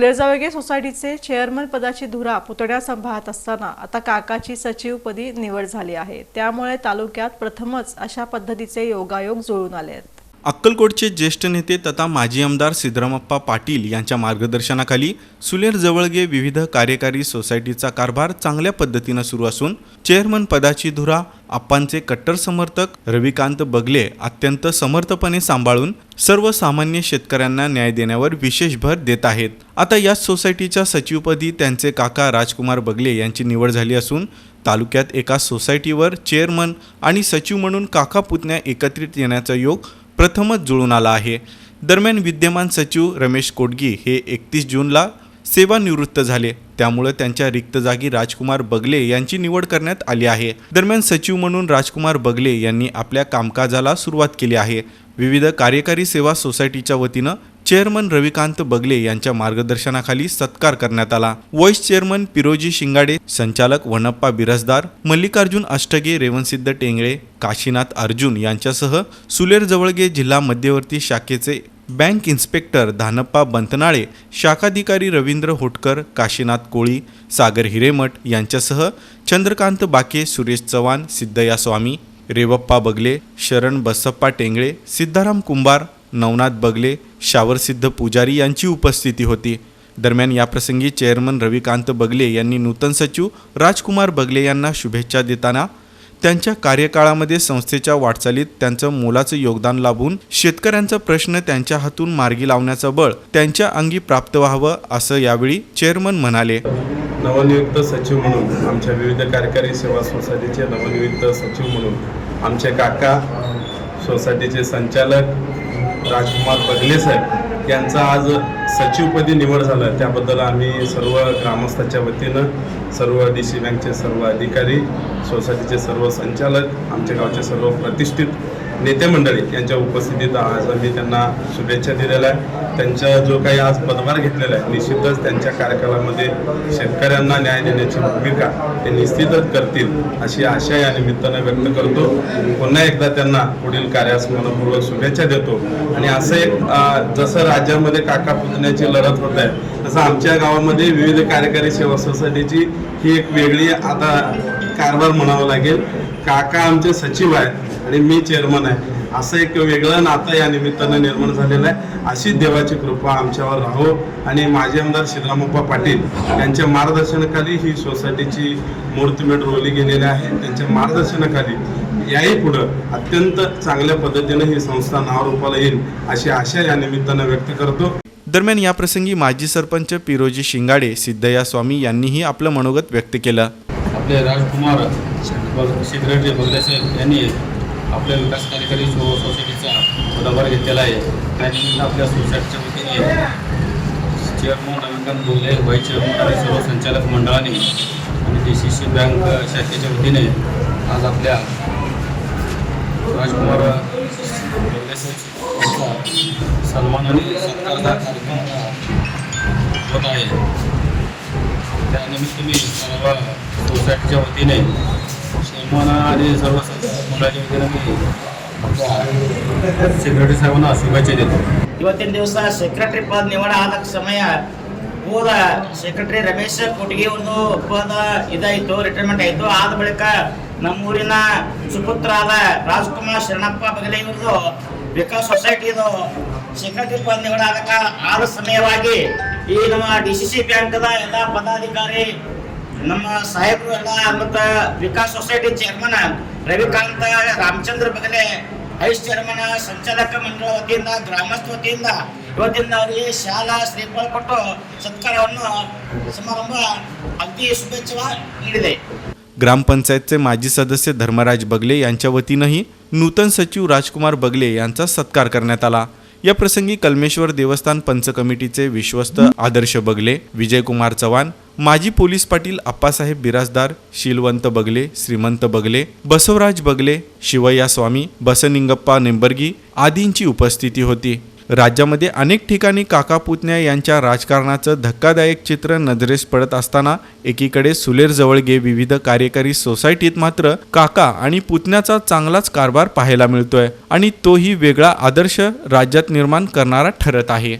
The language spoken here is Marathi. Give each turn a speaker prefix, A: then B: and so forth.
A: सुलेरजावगे सोसायटीचे चेअरमन पदाची धुरा पुतण्या सांभाळत असताना आता काकाची सचिवपदी निवड झाली आहे. त्यामुळे तालुक्यात प्रथमच अशा पद्धतीचे योगायोग जुळून आले आहेत
B: अक्कलकोटचे ज्येष्ठ नेते तथा माजी आमदार सिद्धरामप्पा पाटील यांच्या मार्गदर्शनाखाली सुलेर जवळगे विविध कार्यकारी सोसायटीचा कारभार चांगल्या पद्धतीनं सुरू असून चेअरमन पदाची धुरा आप्पांचे कट्टर समर्थक रविकांत बगले अत्यंत समर्थपणे सांभाळून सर्वसामान्य शेतकऱ्यांना न्याय देण्यावर विशेष भर देत आहेत. आता याच सोसायटीच्या सचिवपदी त्यांचे काका राजकुमार बगले यांची निवड झाली असून तालुक्यात एका सोसायटीवर चेअरमन आणि सचिव म्हणून काका पुतण्या एकत्रित येण्याचा योग प्रथमच जुळून आला आहे. दरम्यान विद्यमान सचिव रमेश कोडगी हे एकतीस जूनला सेवानिवृत्त झाले. त्यामुळे त्यांच्या रिक्त जागी राजकुमार बगले यांची निवड करण्यात आली आहे. दरम्यान सचिव म्हणून राजकुमार बगले यांनी आपल्या कामकाजाला सुरुवात केली आहे. विविध कार्यकारी सेवा सोसायटीच्या वतीनं चेअरमन रविकांत बगले यांच्या मार्गदर्शनाखाली सत्कार करण्यात आला. व्हाईस चेअरमन पिरोजी शिंगाडे संचालक वनप्पा बिरसदार मल्लिकार्जुन अष्टगे रेवणसिद्ध टेंगळे काशीनाथ अर्जुन यांच्यासह सुलेर जवळगे जिल्हा मध्यवर्ती शाखेचे बँक इन्स्पेक्टर धानप्पा बंतनाळे शाखाधिकारी रवींद्र होटकर काशीनाथ कोळी सागर हिरेमठ यांच्यासह चंद्रकांत बाके सुरेश चव्हाण सिद्धया स्वामी रेवप्पा बगले शरण बसप्पा टेंगळे सिद्धाराम कुंभार नवनाथ बगले शावरसिद्ध पुजारी यांची उपस्थिती होती. दरम्यान याप्रसंगी चेअरमन रविकांत बगले यांनी नूतन सचिव राजकुमार बगले यांना शुभेच्छा देताना त्यांच्या कार्यकाळामध्ये संस्थेच्या वाटचालीत त्यांचं मोलाचं योगदान लाभून शेतकऱ्यांचा प्रश्न त्यांच्या हातून मार्गी लावण्याचं बळ त्यांच्या अंगी प्राप्त व्हावं असं यावेळी चेअरमन म्हणाले.
C: नवनियुक्त सचिव म्हणून आमच्या विविध कार्यकारी सेवा सोसायटीचे नवनियुक्त सचिव म्हणून आमचे काका सोसायटीचे संचालक राजकुमार बगले साहेब यांचा आज सचिवपदी निवड झाला. त्याबद्दल आम्ही सर्व ग्रामस्थाच्या वतीनं सर्व डी सी बँकचे सर्व अधिकारी सोसायटीचे सर्व संचालक आमच्या गावचे सर्व प्रतिष्ठित नेते मंडळी यांच्या उपस्थितीत आज आम्ही त्यांना शुभेच्छा दिलेल्या आहे त्यांचा जो काही आज पदभार घेतलेला आहे निश्चितच त्यांच्या कार्यकालामध्ये शेतकऱ्यांना न्याय देण्याची भूमिका ते निश्चितच करतील अशी आशा या निमित्तानं व्यक्त करतो. पुन्हा एकदा त्यांना पुढील कार्यास मनपूर्वक शुभेच्छा देतो. आणि असं एक जसं राज्यामध्ये काका पुतण्याची लढत होत आहे तसं आमच्या गावामध्ये विविध कार्यकारी सेवा सोसायटीची ही एक वेगळी आता कारभार म्हणावं लागेल. काका आमचे सचिव आहेत आणि मी चेअरमन आहे. असं एक वेगळं नातं या निमित्तानं निर्माण झालेलं आहे. अशीच देवाची कृपा आमच्यावर राहो आणि माजी आमदार सिद्धरामप्पा पाटील यांच्या मार्गदर्शनाखाली ही सोसायटीची मूर्तिमेढ रोवली गेलेली आहे. त्यांच्या मार्गदर्शनाखाली याही पुढं अत्यंत चांगल्या पद्धतीनं ही संस्था नावरूपाला येईल अशी आशा या निमित्तानं व्यक्त करतो.
B: दरम्यान याप्रसंगी माजी सरपंच पिरोजी शिंगाडे सिद्धया स्वामी यांनीही आपलं मनोगत व्यक्त केलं.
D: आपले राजकुमार बग- सेक्रेटरी यांनी आपल्या विकास कार्यकारी सो सोसायटीचा पदभार घेतलेला आहे. आणि आपल्या सोसायटीच्या वतीने चेअरमन रविकांत बोलले व्हाईस चेअरमन आणि सर्व संचालक मंडळाने आणि डी सी सी बँक शाखेच्या वतीने आज आपल्या राजकुमार सन्मान आणि सत्कारचा कार्यक्रम होत आहे. त्यानिमित्त मी सर्व सोसायटीच्या वतीने सन्मान आणि सर्व मंडळाच्या वतीने मी सेक्रेटरी साहेबांना शुभेच्छा देतो
E: ಇವತ್ತಿನ ದಿವಸ ಸೆಕ್ರೆಟರಿ ಪದ ನಿವಡ ಆದ ಸಮಯ ಹೋದ ಸೆಕ್ರೆಟರಿ ರಮೇಶ್ ಕೊಟ್ಟಿಗೆ ಒಂದು ಪದ ಇದಾಯಿತು ರಿಟೈರ್ಮೆಂಟ್ ಆಯಿತು ಆದ ಬಳಿಕ ನಮ್ಮೂರಿನ ಸುಪುತ್ರ ಆದ ರಾಜ್ಕುಮಾರ್ ಶರಣಪ್ಪ ಬಗಲೆ ಇವ್ರದ್ದು ವಿಕಾಸ್ ಸೊಸೈಟಿದು ಸೆಕ್ರೆಟರಿ ಪದ ಆರು ಸಮಯವಾಗಿ ಈ ನಮ್ಮ ಡಿ ಸಿ ಸಿ ಬ್ಯಾಂಕ್ದ ಎಲ್ಲ ಪದಾಧಿಕಾರಿ, ನಮ್ಮ ಸಾಹೇಬರು ಎಲ್ಲ ಮತ್ತು Vikas society chairman Ravikanta Ramachandra Bagale vice chairman ಸಂಚಾಲಕ ಮಂಡಳ ವತಿಯಿಂದ, ಗ್ರಾಮಸ್ಥ ವತಿಯಿಂದ ಇವತ್ತಿಂದ ಅವರಿಗೆ ಶಾಲಾ ಶ್ರೀಫಲ ಕೊಟ್ಟು ಸತ್ಕಾರವನ್ನು ಸಮಾರಂಭ ಅತಿ ಶುಭೇಚ್ಛವಾಗಿ ನೀಡಿದೆ.
B: ग्रामपंचायतचे माजी सदस्य धर्मराज बगले यांच्या वतीनंही नूतन सचिव राजकुमार बगले यांचा सत्कार करण्यात आला. या प्रसंगी कलमेश्वर देवस्थान पंच कमिटीचे विश्वस्त आदर्श बगले विजयकुमार चव्हाण माजी पोलीस पाटील आप्पासाहेब बिराजदार शिलवंत बगले श्रीमंत बगले बसवराज बगले शिवय्या स्वामी बसनिंगप्पा निंबर्गी आदींची उपस्थिती होती. राज्यामध्ये अनेक ठिकाणी काका पुतण्या यांच्या राजकारणाचं धक्कादायक चित्र नजरेस पडत असताना एकीकडे सुलेर जवळगे विविध कार्यकारी सोसायटीत मात्र काका आणि पुतण्याचा चांगलाच कारभार पाहायला मिळतोय आणि तोही वेगळा आदर्श राज्यात निर्माण करणारा ठरत आहे.